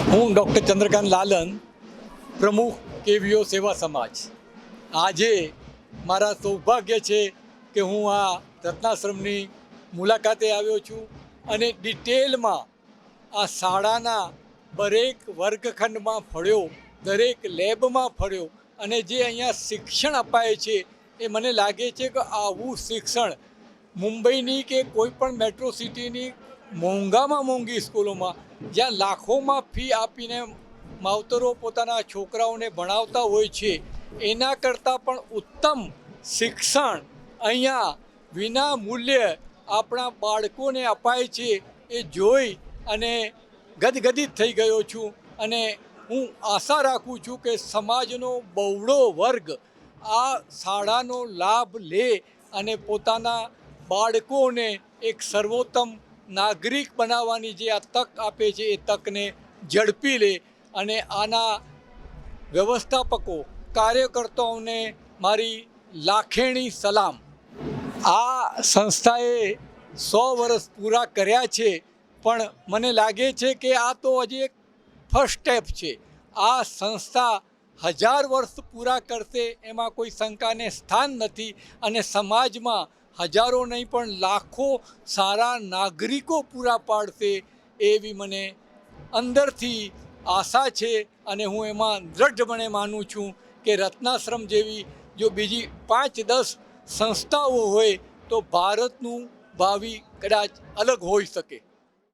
હું ડૉક્ટર ચંદ્રકાંત લાલન, પ્રમુખ કેવીઓ સેવા સમાજ. આજે મારા સૌભાગ્ય છે કે હું આ રત્નાશ્રમની મુલાકાતે આવ્યો છું અને ડિટેલમાં આ શાળાના દરેક વર્ગખંડમાં ફળ્યો દરેક લેબમાં ફળ્યો અને જે અહીંયા શિક્ષણ અપાય છે એ મને લાગે છે કે આવું શિક્ષણ મુંબઈની કે કોઈ પણ મેટ્રો સિટીની મોંઘામાં મોંઘી સ્કૂલોમાં. જ્યાં લાખોમાં ફી આપીને માવતરો પોતાના છોકરાઓને ભણાવતા હોય છે, એના કરતાં પણ ઉત્તમ શિક્ષણ અહીંયા વિના મૂલ્યે આપણા બાળકોને અપાય છે, એ જોઈ અને ગદગદિત થઈ ગયો છું. અને હું આશા રાખું છું કે સમાજનો બહોળો વર્ગ આ શાળાનો લાભ લે અને પોતાના બાળકોને એક સર્વોત્તમ નાગરિક બનાવવાની જે આ તક આપે છે, એ તકને ઝડપી લે અને આના વ્યવસ્થાપકો, કાર્યકર્તાઓને મારી લાખેણી સલામ. આ સંસ્થાએ સો વર્ષ પૂરા કર્યા છે, પણ મને લાગે છે કે આ તો હજી એક ફર્સ્ટ સ્ટેપ છે. આ સંસ્થા હજાર વર્ષ પૂરા કરશે, એમાં કોઈ શંકાને સ્થાન નથી અને સમાજમાં હજારો નહીં, પણ લાખો સારા નાગરિકો પૂરા પાડશે એવી મને અંદરથી આશા છે અને હું એમાં દૃઢપણે માનું છું કે રત્નાશ્રમ જેવી જો બીજી પાંચ, દસ સંસ્થાઓ હોય તો ભારતનું ભાવિ કદાચ અલગ હોઈ શકે.